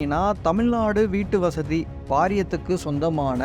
பார்த்தீங்கன்னா தமிழ்நாடு வீட்டு வசதி வாரியத்துக்கு சொந்தமான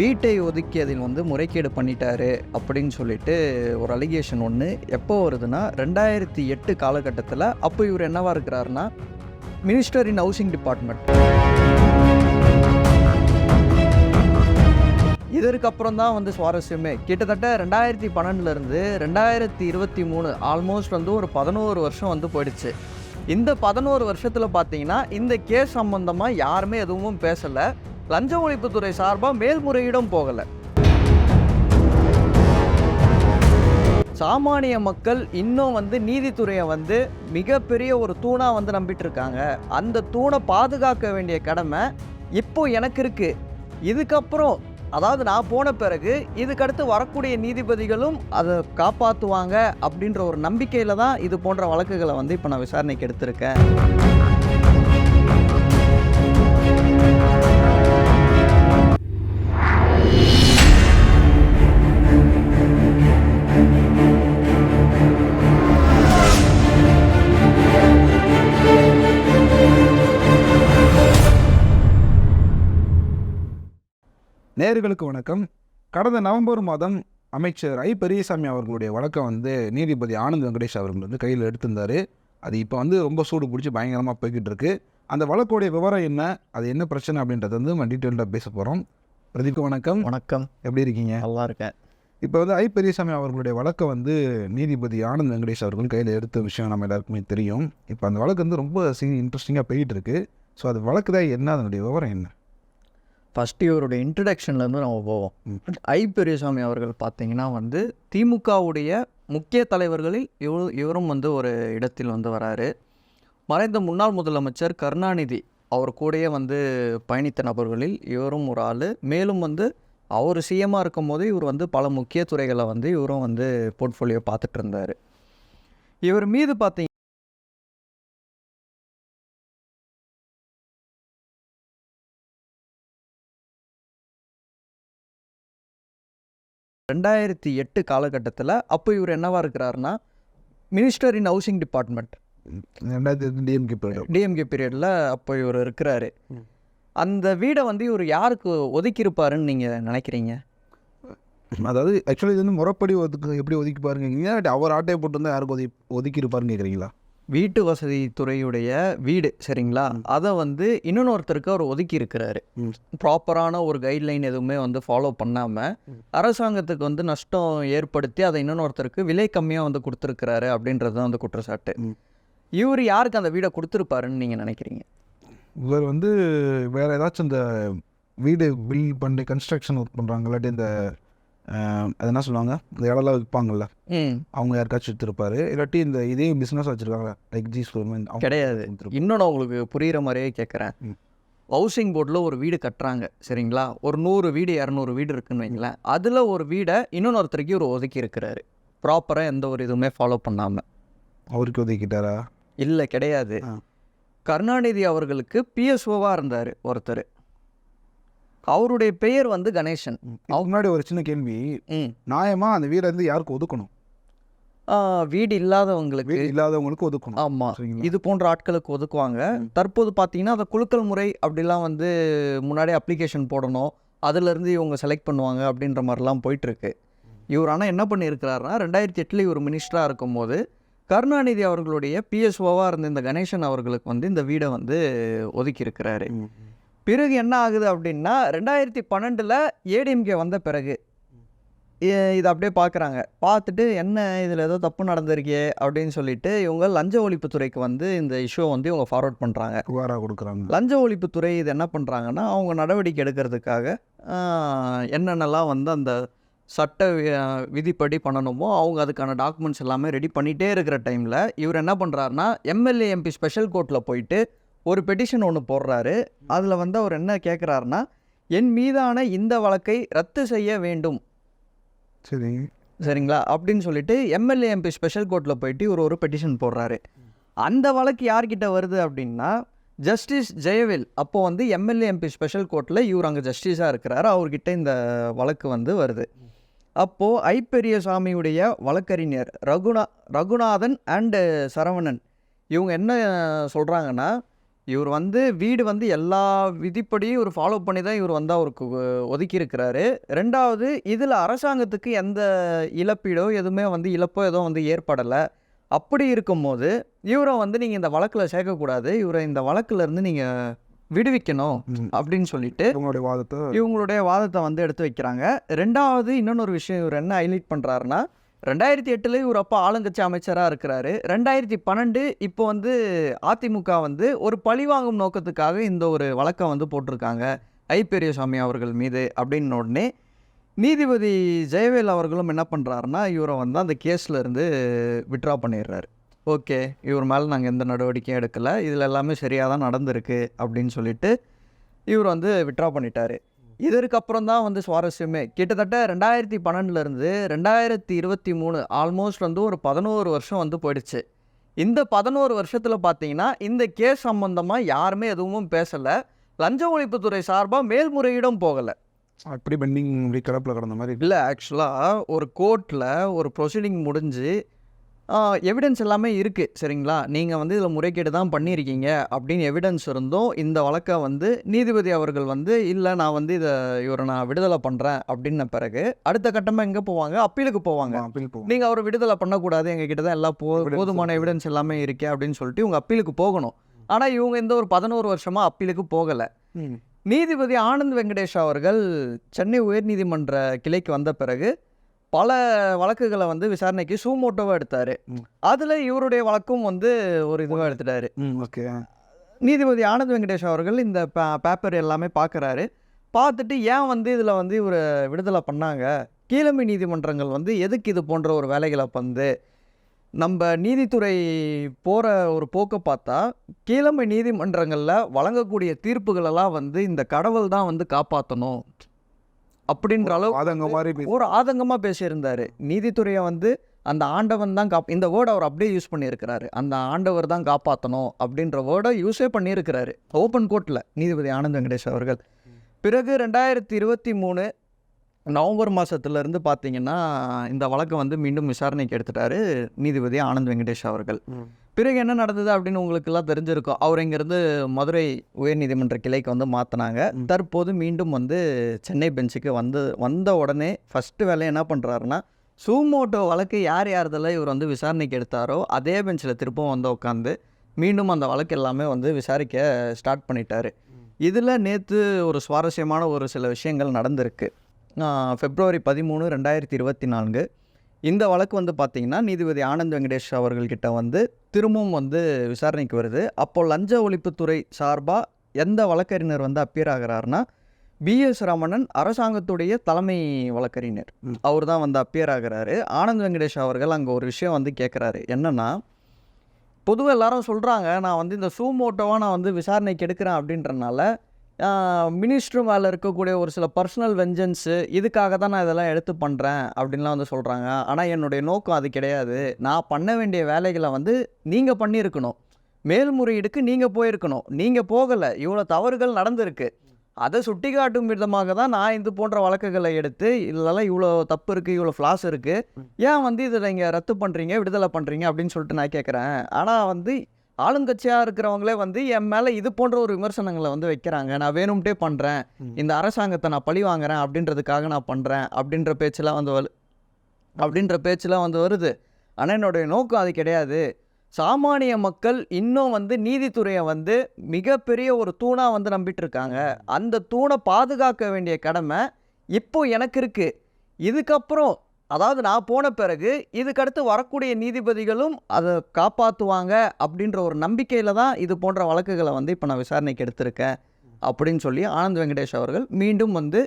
வீட்டை ஒதுக்கியதில் வந்து முறைகேடு பண்ணிட்டாரு அப்படின்னு சொல்லிட்டு ஒரு அலிகேஷன் ஒன்று எப்போ வருதுன்னா ரெண்டாயிரத்தி எட்டு காலகட்டத்தில் அப்போ இவர் என்னவா இருக்கிறாருன்னா மினிஸ்டர் இன் ஹவுசிங் டிபார்ட்மெண்ட் இதற்கப்புறம் தான் வந்து சுவாரஸ்யமே. கிட்டத்தட்ட ரெண்டாயிரத்தி பன்னெண்டுலேருந்து ரெண்டாயிரத்தி இருபத்தி மூணு ஆல்மோஸ்ட் வந்து ஒரு பதினோரு வருஷம் வந்து போயிடுச்சு. இந்த பதினோரு வருஷத்தில் பார்த்தீங்கன்னா இந்த கேஸ் சம்பந்தமாக யாருமே எதுவும் பேசலை. லஞ்ச ஒழிப்புத்துறை சார்பாக மேல்முறையீடும் போகலை. சாமானிய மக்கள் இன்னும் வந்து நீதித்துறையை வந்து மிகப்பெரிய ஒரு தூணாக வந்து நம்பிட்டு இருக்காங்க அந்த தூணை பாதுகாக்க வேண்டிய கடமை இப்போ எனக்கு இருக்குது இதுக்கப்புறம் அதாவது நான் போன பிறகு இதுக்கடுத்து வரக்கூடிய நீதிபதிகளும் அதை காப்பாற்றுவாங்க அப்படின்ற ஒரு நம்பிக்கையில் தான் இது போன்ற வழக்குகளை வந்து இப்போ நான் விசாரணைக்கு எடுத்திருக்கேன். நேயர்களுக்கு வணக்கம். கடந்த நவம்பர் மாதம் அமைச்சர் ஐ. பெரியசாமி அவர்களுடைய வழக்கை வந்து நீதிபதி ஆனந்த் வெங்கடேஷ் அவர்கள் வந்து கையில் எடுத்திருந்தார். அது இப்போ வந்து ரொம்ப சூடு பிடிச்சி பயங்கரமாக போய்கிட்டு இருக்கு. அந்த வழக்குடைய விவரம் என்ன? அது என்ன பிரச்சனை அப்படின்றத வந்து நம்ம டீட்டெயில்டாக பேச போகிறோம் பிரதீப் வணக்கம். வணக்கம். எப்படி இருக்கீங்க? நல்லா இருக்கேன். இப்போ வந்து ஐ. பெரியசாமி அவர்களுடைய வழக்கை வந்து நீதிபதி ஆனந்த் வெங்கடேஷ் அவர்கள் கையில் எடுத்த விஷயம் நம்ம எல்லாருக்குமே தெரியும். இப்போ அந்த வழக்கு வந்து ரொம்ப சி இன்ட்ரெஸ்டிங்காக போயிட்டு இருக்கு. ஸோ அது வழக்கு தான் என்ன? அதனுடைய விவரம் என்ன? ஃபஸ்ட்டு இவருடைய இன்ட்ரடக்ஷன்லேருந்து நம்ம போவோம். ஐ பெரியசாமி அவர்கள் பார்த்தீங்கன்னா வந்து திமுகவுடைய முக்கிய தலைவர்களில் இவரு இவரும் வந்து ஒரு இடத்தில் வந்து வராரு. மறைந்த முன்னாள் முதலமைச்சர் கருணாநிதி அவர் கூடயே வந்து பயணித்த நபர்களில் இவரும் ஒரு ஆள். மேலும் வந்து அவர் சிஎம்மாக இருக்கும்போது இவர் வந்து பல முக்கிய துறைகளை வந்து இவரும் வந்து போர்ட்ஃபோலியோ பார்த்துட்டு இருந்தார். இவர் மீது பார்த்தீங்க ரெண்டாயிரத்தி எட்டு காலகட்டத்தில் அப்போ இவர் என்னவா இருக்கிறாருன்னா மினிஸ்டர் இன் ஹவுசிங் டிபார்ட்மெண்ட் ரெண்டாயிரத்தி டிஎம்கே போயிடும் டிஎம்கே பீரியடில் அப்போ இவர் இருக்கிறாரு. அந்த வீடை வந்து இவர் யாருக்கு ஒதுக்கியிருப்பாருன்னு நீங்கள் நினைக்கிறீங்க? அதாவது ஆக்சுவலி இது வந்து முறைப்படி ஒதுக்கு எப்படி ஒதுக்கி பாருங்க அவர் ஆட்டையை போட்டு வந்து யாருக்கு ஒதுக்கி ஒதுக்கி இருப்பாருன்னு கேட்குறீங்களா வீட்டு வசதி துறையுடைய வீடு சரிங்களா அதை வந்து இன்னொருத்தருக்கு அவர் ஒதுக்கி இருக்கிறாரு. ப்ராப்பரான ஒரு கைட்லைன் எதுவுமே வந்து ஃபாலோ பண்ணாமல். அரசாங்கத்துக்கு வந்து நஷ்டம் ஏற்படுத்தி அதை இன்னொருத்தருக்கு விலை கம்மியாக வந்து கொடுத்துருக்கிறாரு அப்படின்றது தான் வந்து குற்றச்சாட்டு. இவர் யாருக்கு அந்த வீடை கொடுத்துருப்பாருன்னு நீங்கள் நினைக்கிறீங்க இவர் வந்து வேற ஏதாச்சும் இந்த வீடு பில் பண்ணி கன்ஸ்ட்ரக்ஷன் ஒர்க் பண்ணுறாங்க இல்லாட்டி இந்த அது என்ன சொல்லுவாங்க? இந்த இடம்லாம் விற்பாங்கல்ல. ம். அவங்க யாருக்காச்சும் எடுத்திருப்பாரு? இல்லாட்டி இந்த இதே பிஸ்னஸ் வச்சுருக்காங்க. லைக் ஜி ஸ்கூல் கிடையாது. இன்னொன்று உங்களுக்கு புரிகிற மாதிரியே கேட்குறேன். ஹவுசிங் போர்டில் ஒரு வீடு கட்டுறாங்க சரிங்களா? ஒரு நூறு வீடு இரநூறு வீடு இருக்குன்னு வைங்களேன். அதில் ஒரு வீடை இன்னொருத்தருக்கு இவர் ஒதுக்கி இருக்கிறாரு. ப்ராப்பராக எந்த ஒரு இதுவுமே ஃபாலோ பண்ணாமல் அவருக்கு ஒதுக்கிட்டாரா? இல்லை கிடையாது. கருணாநிதி அவர்களுக்கு பிஎஸ்ஓவாக இருந்தார் ஒருத்தர். அவருடைய பெயர் வந்து கணேசன். இதுக்கு முன்னாடி ஒரு சின்ன கேள்வி. ம். நியாயமா அந்த வீடை வந்து யாருக்கு ஒதுக்கணும்? வீடு இல்லாதவங்களுக்கு வீடு இல்லாதவங்களுக்கு ஒதுக்கணும். ஆமாம் இது போன்ற ஆட்களுக்கு ஒதுக்குவாங்க. தற்போது பார்த்தீங்கன்னா அந்த குலுக்கல் முறை அப்படிலாம் வந்து முன்னாடி அப்ளிகேஷன் போடணும். அதுலேருந்து இவங்க செலக்ட் பண்ணுவாங்க அப்படின்ற மாதிரிலாம் போயிட்டுருக்கு. இவர் ஆனால் என்ன பண்ணியிருக்கிறாருன்னா ரெண்டாயிரத்தி எட்டில் இவர் மினிஸ்டராக இருக்கும்போது கருணாநிதி அவர்களுடைய பிஎஸ்ஓவாக இருந்த இந்த கணேசன் அவர்களுக்கு வந்து இந்த வீடை வந்து ஒதுக்கியிருக்கிறாரு. பிறகு என்ன ஆகுது அப்படின்னா ரெண்டாயிரத்தி பன்னெண்டில் ஏடிஎம்கே வந்த பிறகு இதை அப்படியே பார்க்குறாங்க பார்த்துட்டு என்ன இதில் ஏதோ தப்பு நடந்திருக்கே அப்படின்னு சொல்லிட்டு இவங்க லஞ்ச ஒழிப்புத்துறைக்கு வந்து இந்த இஷ்யூவை வந்து இவங்க ஃபார்வர்ட் பண்ணுறாங்க புகாராக கொடுக்குறாங்க. லஞ்ச ஒழிப்புத்துறை இது என்ன பண்ணுறாங்கன்னா அவங்க நடவடிக்கை எடுக்கிறதுக்காக என்னென்னலாம் வந்து அந்த சட்ட விதிப்படி பண்ணணுமோ அவங்க அதுக்கான டாக்குமெண்ட்ஸ் எல்லாமே ரெடி பண்ணிகிட்டே இருக்கிற டைமில் இவர் என்ன பண்ணுறாருனா எம்எல்ஏ எம்பி ஸ்பெஷல் கோர்ட்டில் போயிட்டு ஒரு பெட்டிஷன் ஒன்று போடுறாரு. அதில் வந்து அவர் என்ன கேட்குறாருனா என் மீதான இந்த வழக்கை ரத்து செய்ய வேண்டும். சரி. சரிங்களா? அப்படின்னு சொல்லிட்டு எம்எல்ஏ எம்பி ஸ்பெஷல் கோர்ட்டில் போயிட்டு இவர் ஒரு பெட்டிஷன் போடுறாரு. அந்த வழக்கு யார்கிட்ட வருது அப்படின்னா ஜஸ்டிஸ் ஜெயவேல் அப்போ வந்து எம்எல்ஏ எம்பி ஸ்பெஷல் கோர்ட்டில் இவர் அங்கே ஜஸ்டிஸாக இருக்கிறாரு. அவர்கிட்ட இந்த வழக்கு வந்து வருது. அப்போது ஐ பெரியசாமியுடைய வழக்கறிஞர் ரகுநா ரகுநாதன் அண்டு சரவணன் இவங்க என்ன சொல்கிறாங்கன்னா இவர் வந்து வீடு வந்து எல்லா விதிப்படியும் இவர் ஃபாலோ பண்ணி தான் இவர் வந்து அவருக்கு ஒ- ஒதுக்கி இருக்கிறாரு ரெண்டாவது இதில் அரசாங்கத்துக்கு எந்த இழப்பீடோ எதுவுமே வந்து இழப்போ எதுவும் வந்து ஏற்படலை. அப்படி இருக்கும்போது இவரை வந்து நீங்கள் இந்த வழக்கில் சேர்க்கக்கூடாது இவரை இந்த வழக்குல இருந்து நீங்கள் விடுவிக்கணும். அப்படின்னு சொல்லிட்டு இவங்களுடைய வாதத்தை இவங்களுடைய வாதத்தை வந்து எடுத்து வைக்கிறாங்க. ரெண்டாவது இன்னொன்று விஷயம் இவர் என்ன ஹைலைட் பண்ணுறாருன்னா ரெண்டாயிரத்தி எட்டில் இவர் அப்பா ஆளுங்கட்சி அமைச்சராக இருக்கிறாரு. ரெண்டாயிரத்தி பன்னெண்டு இப்போ வந்து அதிமுக வந்து ஒரு பழிவாங்கும் நோக்கத்துக்காக இந்த ஒரு வழக்கம் வந்து போட்டிருக்காங்க. ஐ பெரியசாமி அவர்கள் மீது அப்படின்ன உடனே நீதிபதி ஜெயவேல் அவர்களும் என்ன பண்ணுறாருன்னா இவரை வந்து அந்த கேஸில் இருந்து விட்ரா பண்ணிடுறாரு. ஓகே இவர் மேலே நாங்கள் எந்த நடவடிக்கையும் எடுக்கலை. இதில் எல்லாமே சரியாக தான் நடந்திருக்கு அப்படின்னு சொல்லிட்டு இவர் வந்து விட்ரா பண்ணிட்டார். இதற்கு அப்புறம் தான் வந்து சுவாரஸ்யமே. கிட்டத்தட்ட ரெண்டாயிரத்தி பன்னெண்டுலேருந்து ரெண்டாயிரத்தி இருபத்தி மூணு ஆல்மோஸ்ட் வந்து ஒரு பதினோரு வருஷம் வந்து போயிடுச்சு. இந்த பதினோரு வருஷத்தில் பார்த்தீங்கன்னா இந்த கேஸ் சம்மந்தமாக யாருமே எதுவும் பேசலை. லஞ்ச ஒழிப்புத்துறை சார்பாக மேல்முறையீடும் போகலை. அப்படி பெண்டிங் கிடப்பில் கிடந்த மாதிரி இல்லை ஆக்சுவலாக ஒரு கோர்ட்டில் ஒரு ப்ரொசீடிங் முடிஞ்சு எவிடன்ஸ் எல்லாமே இருக்குது சரிங்களா? நீங்கள் வந்து இதில் முறைகேடு தான் பண்ணியிருக்கீங்க அப்படின்னு எவிடன்ஸ் இருந்தும் இந்த வழக்கை வந்து நீதிபதி அவர்கள் வந்து இல்லை நான் வந்து இதை இவரை நான் விடுதலை பண்ணுறேன் அப்படின்ன பிறகு அடுத்த கட்டமாக எங்கே போவாங்க? அப்பீலுக்கு போவாங்க. அப்பீல் நீங்கள் அவரை விடுதலை பண்ணக்கூடாது எங்கள் கிட்ட தான் எல்லா போ போதுமான. எவிடன்ஸ் எல்லாமே இருக்கே அப்படின்னு சொல்லிட்டு இவங்க அப்பீலுக்கு போகணும். ஆனால் இவங்க இந்த ஒரு பதினோரு வருஷமாக அப்பீலுக்கு போகலை. நீதிபதி ஆனந்த் வெங்கடேஷ் அவர்கள் சென்னை உயர்நீதிமன்ற கிளைக்கு வந்த பிறகு பல வழக்குகளை வந்து விசாரணைக்கு சூமோட்டோவாக எடுத்தார். அதில் இவருடைய வழக்கும் வந்து ஒரு இதுவாக எடுத்துட்டாரு. ம் ஓகே. நீதிபதி ஆனந்த் வெங்கடேஷ் அவர்கள் இந்த பேப்பர் எல்லாமே பார்க்குறாரு பார்த்துட்டு ஏன் வந்து இதில் வந்து இவரை விடுதலை பண்ணாங்க? கீழமை நீதிமன்றங்கள் வந்து எதுக்கு இது போன்ற ஒரு வேலைகளை வந்து நம்ம நீதித்துறை போகிற ஒரு போக்கை பார்த்தா கீழமை நீதிமன்றங்களில் வழங்கக்கூடிய தீர்ப்புகளெல்லாம் வந்து இந்த கடவுள் தான் வந்து காப்பாற்றணும் அப்படின்ற அளவு வாதங்க மாதிரி ஒரு ஆதங்கமாக பேசியிருந்தார். நீதித்துறையை வந்து அந்த ஆண்டவன் தான் காப் இந்த வேர்டை அவர் அப்படியே யூஸ் பண்ணியிருக்கிறாரு. அந்த ஆண்டவர் தான் காப்பாற்றணும் அப்படின்ற வேர்டை யூஸே பண்ணியிருக்கிறாரு. ஓப்பன் கோர்ட்டில் நீதிபதி ஆனந்த் வெங்கடேஷ் அவர்கள். பிறகு ரெண்டாயிரத்தி இருபத்தி மூணு நவம்பர் மாதத்துலேருந்து பார்த்தீங்கன்னா இந்த வழக்கை வந்து மீண்டும் விசாரணைக்கு எடுத்துட்டாரு நீதிபதி ஆனந்த் வெங்கடேஷ் அவர்கள். பிறகு என்ன நடந்தது அப்படின்னு உங்களுக்கெல்லாம் தெரிஞ்சிருக்கும். அவர் இங்கேருந்து மதுரை உயர்நீதிமன்ற கிளைக்கு வந்து மாற்றினாங்க. தற்போது மீண்டும் வந்து சென்னை பெஞ்சுக்கு வந்து வந்த உடனே ஃபஸ்ட்டு வேலையை என்ன பண்ணுறாருன்னா சூமோட்டோ வழக்கு யார் யார்தெல்லாம் இவர் வந்து விசாரணைக்கு எடுத்தாரோ அதே பெஞ்சில் திருப்பவும் வந்து உட்காந்து மீண்டும் அந்த வழக்கு எல்லாமே வந்து விசாரிக்க ஸ்டார்ட் பண்ணிட்டாரு. இதில் நேற்று ஒரு சுவாரஸ்யமான ஒரு சில விஷயங்கள் நடந்திருக்கு. ஆஹ் பிப்ரவரி பதிமூணு ரெண்டாயிரத்தி இருபத்தி நான்கு. இந்த வழக்கு வந்து பார்த்திங்கன்னா நீதிபதி ஆனந்த் வெங்கடேஷ் அவர்கள்கிட்ட வந்து திரும்பவும் வந்து விசாரணைக்கு வருது. அப்போ லஞ்ச ஒழிப்புத்துறை சார்பாக எந்த வழக்கறிஞர் வந்து அப்பியர் ஆகிறாருன்னா பிஎஸ் ரமணன் அரசாங்கத்துடைய தலைமை வழக்கறிஞர். அவர் தான் வந்து அப்பியர் ஆகிறாரு. ஆனந்த் வெங்கடேஷ் அவர்கள் அங்கே ஒரு விஷயம் வந்து கேட்குறாரு என்னன்னா பொதுவாக எல்லாரும் சொல்கிறாங்க நான் வந்து இந்த சூமோட்டோவாக நான் வந்து விசாரணைக்கு எடுக்கிறேன் அப்படின்றனால மினிஸ்டர் மேலே இருக்கக்கூடிய ஒரு சில பர்சனல் வெஞ்சன்ஸு இதுக்காக தான் நான் இதெல்லாம் எடுத்து பண்ணுறேன் அப்படின்லாம் வந்து சொல்கிறாங்க ஆனால் என்னுடைய நோக்கம் அது கிடையாது. நான் பண்ண வேண்டிய வேலைகளை வந்து நீங்கள் பண்ணியிருக்கணும். மேல்முறையீடுக்கு நீங்கள் போயிருக்கணும். நீங்கள் போகலை. இவ்வளோ தவறுகள் நடந்திருக்கு. அதை சுட்டி காட்டும் விதமாக தான் நான் இது போன்ற வழக்குகளை எடுத்து இதெல்லாம் இவ்வளோ தப்பு இருக்குது இவ்வளோ ஃப்ளாஸ் இருக்குது ஏன் வந்து இதில் இங்கே ரத்து பண்ணுறீங்க விடுதலை பண்ணுறீங்க அப்படின்னு சொல்லிட்டு நான் கேட்குறேன் ஆனால் வந்து ஆளுங்கட்சியாக இருக்கிறவங்களே வந்து என் மேலே இது போன்ற ஒரு விமர்சனங்களை வந்து வைக்கிறாங்க. நான் வேணும்ட்டே பண்ணுறேன். இந்த அரசாங்கத்தை நான் பழி வாங்குறேன் அப்படின்றதுக்காக நான் பண்ணுறேன் அப்படின்ற பேச்செல்லாம் வந்து வரு அப்படின்ற பேச்செல்லாம் வந்து வருது. ஆனால் என்னுடைய நோக்கம் அது கிடையாது. சாமானிய மக்கள் இன்னும் வந்து நீதித்துறையை வந்து மிகப்பெரிய ஒரு தூணாக வந்து நம்பிட்டு இருக்காங்க அந்த தூணை பாதுகாக்க வேண்டிய கடமை இப்போ எனக்கு இருக்குது இதுக்கப்புறம் அதாவது நான் போன பிறகு இதுக்கடுத்து வரக்கூடிய நீதிபதிகளும் அதை காப்பாற்றுவாங்க அப்படின்ற ஒரு நம்பிக்கையில் தான் இது போன்ற வழக்குகளை வந்து இப்போ நான் விசாரணைக்கு எடுத்திருக்கேன் அப்படின்னு சொல்லி ஆனந்த் வெங்கடேஷ் அவர்கள் மீண்டும் வந்து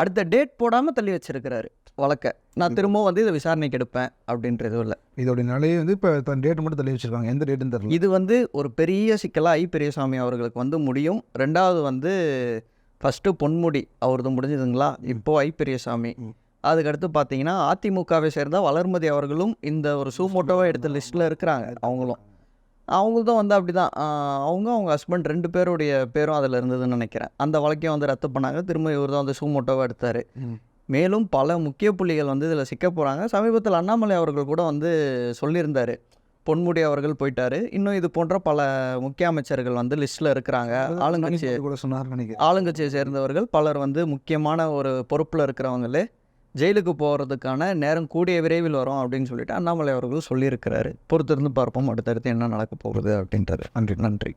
அடுத்த டேட் போடாமல் தள்ளி வச்சிருக்கிறாரு வழக்கை. நான் திரும்பவும் வந்து இதை விசாரணைக்கு எடுப்பேன் அப்படின்றது இல்லை இதோடைய நிலையை வந்து இப்போ டேட் மட்டும் தள்ளி வச்சிருக்காங்க. எந்த டேட்டுன்னு தெரியல. இது வந்து ஒரு பெரிய சிக்கலாக ஐ பெரியசாமி அவர்களுக்கு வந்து முடியும். ரெண்டாவது வந்து ஃபஸ்ட்டு பொன்முடி அவரது முடிஞ்சதுங்களா? இப்போ ஐ பெரியசாமி. அதுக்கடுத்து பார்த்தீங்கன்னா அதிமுகவை சேர்ந்த வளர்மதி அவர்களும் இந்த ஒரு சூமோட்டோவை எடுத்த லிஸ்ட்டில் இருக்கிறாங்க அவங்களும். அவங்களும் வந்து அப்படி தான் அவங்க அவங்க ஹஸ்பண்ட் ரெண்டு பேருடைய பேரும் அதில் இருந்ததுன்னு நினைக்கிறேன். அந்த வழக்கையும் வந்து ரத்து பண்ணாங்க. திரும்ப இவர் தான் வந்து சூமோட்டோவை எடுத்தார். மேலும் பல முக்கிய புள்ளிகள் வந்து இதில் சிக்க போகிறாங்க சமீபத்தில் அண்ணாமலை அவர்கள் கூட வந்து சொல்லியிருந்தார். பொன்முடி அவர்கள் போயிட்டாரு. இன்னும் இது போன்ற பல முக்கிய அமைச்சர்கள் வந்து லிஸ்ட்டில் இருக்கிறாங்க. ஆளுங்கட்சி கூட சொன்னார் நினைக்கிறேன். ஆளுங்கட்சியை சேர்ந்தவர்கள் பலர் வந்து முக்கியமான ஒரு பொறுப்பில் இருக்கிறவங்களே ஜெயிலுக்கு போகிறதுக்கான நேரம் கூடிய விரைவில் வரும் அப்படின்னு சொல்லிட்டு அண்ணாமலை அவர்கள் சொல்லியிருக்கிறாரு. பொறுத்திருந்து பார்ப்போம். அடுத்தடுத்து என்ன நடக்க போகுது அப்படின்றது. நன்றி நன்றி.